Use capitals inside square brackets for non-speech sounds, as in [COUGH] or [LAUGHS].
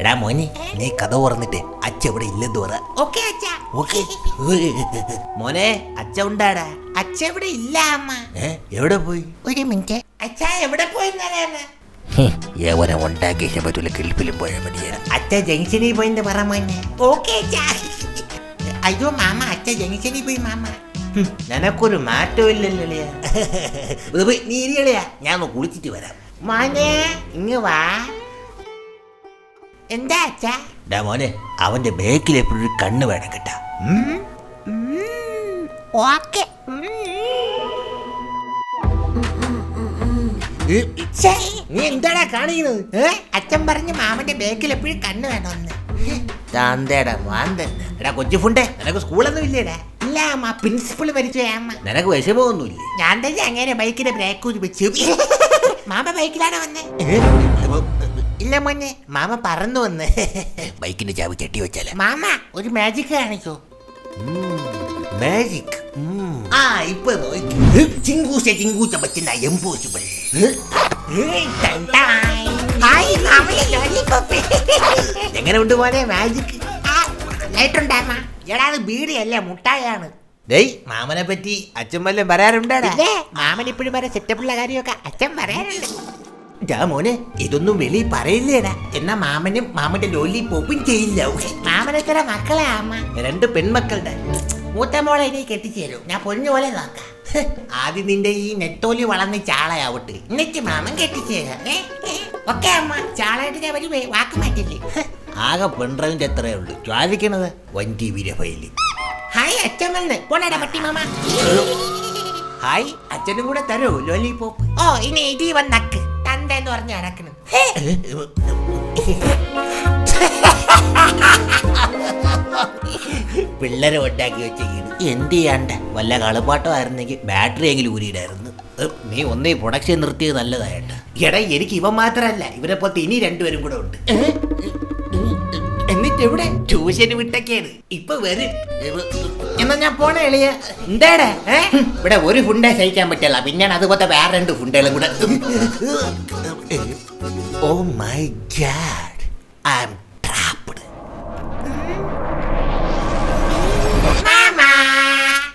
എടാ മോനെ നീ കഥ തുറന്നിട്ട് അച്ഛ ഇവിടെ ഇല്ലെന്ന് പറ. ഓക്കെ അച്ഛ. ഓക്കെ. മോനെ അച്ഛ ഉണ്ടാടാ. അച്ഛ ഇവിടെ ഇല്ല അമ്മ. എവിടെ പോയി? ഒരു മിനിറ്റ്. അച്ഛ എവിടെ പോയി എന്നറിയാമോ? യവനെ ഉണ്ടാക്കിയ പറ്റൂല കിളിപ്പിലും പോയാൽ മതിയാണ് അച്ഛ ജംഗ്ഷനിൽ പോയിന്ന് പറ മോനെ. ഓക്കെ അച്ഛ. അയ്യോ മാമ അച്ഛ ജംഗ്ഷനിൽ പോയി മാമ. നിനക്കൊരു മാറ്റവും ഇല്ലല്ലോ പോയി നീ ഇരിയളിയാ. ഞാൻ ഒന്ന് കുളിച്ചിട്ട് വരാം. മോനെ ഇങ്ങ് വാ. എന്താ അച്ഛാ? ഡാ മോനെ അവന്റെ ബേക്കിൽ എപ്പോഴും ഒരു കണ്ണ് വേണം കേട്ടാ? ഓക്കെ. നീ എന്താടാ കാണിക്കുന്നത്? അച്ഛൻ പറഞ്ഞു മാമന്റെ ബേക്കിൽ എപ്പോഴും കണ്ണ് വേണമെന്ന് താന്തേടാ വാന്തൻ എടാ കൊച്ചു ഫുണ്ടേ നിനക്ക് സ്കൂളൊന്നും ഇല്ലേടാ? ഇല്ല അമ്മ പ്രിൻസിപ്പൾ മരിച്ചു അമ്മ. നിനക്ക് വിഷമമൊന്നുമില്ലേ? ഞാൻ തന്നെ അങ്ങനെ ബൈക്കിന്റെ ബ്രേക്ക് ഊരി വെച്ചു. മാമ ബൈക്കിലാണ് വന്നേ? ഇല്ല മോനെ മാമ പറന്നു വന്ന്. [LAUGHS] ബൈക്കിന്റെ ചാവി കെട്ടി വെച്ചാലേ. മാമ ഒരു മാജിക് കാണിക്കോ. മാജിക് ആ ഇപ്പൊ ചിങ്കൂശ ചിങ്കൂച്ച പറ്റുന്ന എംപോസിബിൾ എങ്ങനെ ഉണ്ട് മോനെ മാജിക് നന്നായിട്ടുണ്ടാമ്മ എടാ അത് ബീഡിയല്ല മുട്ടായാണ്. ഡേയ് മാമനെ പറ്റി അച്ഛൻ വല്ലതും പറയാറുണ്ടാടാ. ഇല്ലേ മാമൻ ഇപ്പോഴും വരെ സെറ്റപ്പുള്ള കാര്യമൊക്കെ അച്ഛൻ പറയാനുണ്ട് ഡാ മോനെ ഇതൊന്നും വെളിയിൽ പറയില്ലേടാ. എന്നാ മാമനും മാമന്റെ ലോലി പോപ്പും ചെയ്യില്ല. മാമൻ എത്ര മക്കളെ അമ്മ. രണ്ട് പെൺമക്കളുടെ. മൂത്ത മോളെ ഇനി കെട്ടിച്ചേരൂ. ഞാൻ പൊന്നു പോലെ നോക്കാം. ആദ്യം നിന്റെ ഈ നെത്തോലി വളർന്ന് ചാളയാവട്ടെ. എന്നിട്ട് മാമൻ കെട്ടിച്ചേരാ. ഓക്കെ അമ്മ. ചാളയായിട്ട് ഞാൻ വരുവേ വാക്ക് മാറ്റില്ലേ? ആകെ പെൺറവിന്റെ എത്രയേ ഉള്ളൂ. ചോദിക്കണത് വണ്ടി ഫയലിൽ ഹായ് അച്ഛൻ പോണടാ പട്ടി മാമ. ഹായ് അച്ഛനും കൂടെ തരൂ ലോലി പോപ്പ് ഓ ഇനി ഇടി വന്നക്ക്. തണ്ടെന്ന് പറഞ്ഞ് നടക്കണം പിള്ളേരെ ഉണ്ടാക്കി വെച്ചേക്കുന്നു എന്ത് ചെയ്യാണ്ട? വല്ല കളിപ്പാട്ടോ ആയിരുന്നെങ്കിൽ ബാറ്ററി എങ്കിലും ഊരിയിടായിരുന്നു. നീ ഒന്നേ പ്രൊഡക്ഷൻ നിർത്തിയത് നല്ലതായിട്ട്. എടാ എനിക്ക് ഇവൻ മാത്രമല്ല ഇവരെ പോലത്തെ ഇനി രണ്ടുപേരും കൂടെ ഉണ്ട്. എവിടെ? ട്യൂഷന് വിട്ടൊക്കെയാണ്. ഇപ്പൊ വരും. എന്നാ ഞാൻ പോണേ എളിയ. എന്താടാ ഏ? ഇവിടെ ഒരു ഫുണ്ടേ സഹിക്കാൻ പറ്റില്ല. പിന്നെ അതുപോലത്തെ വേറെ രണ്ട് ഫുണ്ടുകളും കൂടെ. [LAUGHS] ഓ മൈ ഗാഡ്. I am